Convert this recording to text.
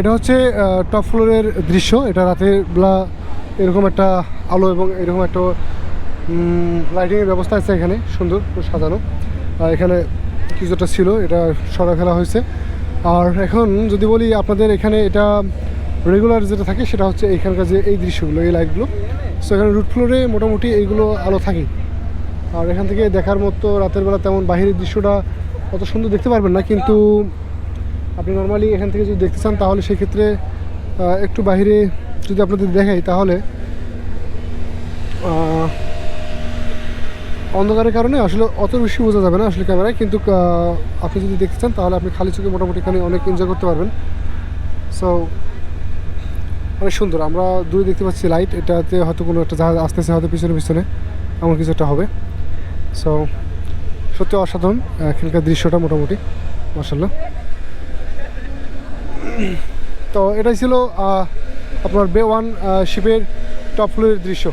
এটা হচ্ছে টপ ফ্লোরের দৃশ্য। এটা রাতের বেলা এরকম একটা আলো এবং এরকম একটা লাইটিংয়ের ব্যবস্থা আছে এখানে, সুন্দর সাজানো। আর এখানে কিছুটা ছিল, এটা সরা ফেলা হয়েছে। আর এখন যদি বলি আপনাদের এখানে এটা রেগুলার যেটা থাকে, সেটা হচ্ছে এখানকার যে এই দৃশ্যগুলো, এই লাইটগুলো সো এখানে রুট ফ্লোরে মোটামুটি এইগুলো আলো থাকে আর এখান থেকে দেখার মতো রাতের বেলা তেমন বাহিরের দৃশ্যটা অত সুন্দর দেখতে পারবেন না, কিন্তু আপনি নর্মালি এখান থেকে যদি দেখতে চান, তাহলে সেক্ষেত্রে একটু বাইরে যদি আপনাদের দেখাই, তাহলে অন্ধকারের কারণে আসলে অত বেশি বোঝা যাবে না আসলে ক্যামেরায়, কিন্তু আপনি যদি দেখতে চান, তাহলে আপনি খালি চোখে মোটামুটি এখানে অনেক এনজয় করতে পারবেন। সো অনেক সুন্দর। আমরা দূরে দেখতে পাচ্ছি লাইট এটাতে হয়তো কোনো একটা জাহাজ আসতেছে হয়তো পিছনে পিছনে। এমন কিছু একটা হবে। সো সত্যি অসাধারণ এখানকার দৃশ্যটা মোটামুটি মাসাল্লাহ তো এটাই ছিল আপনার বে ওয়ান শিপের টপ ফ্লোরের দৃশ্য।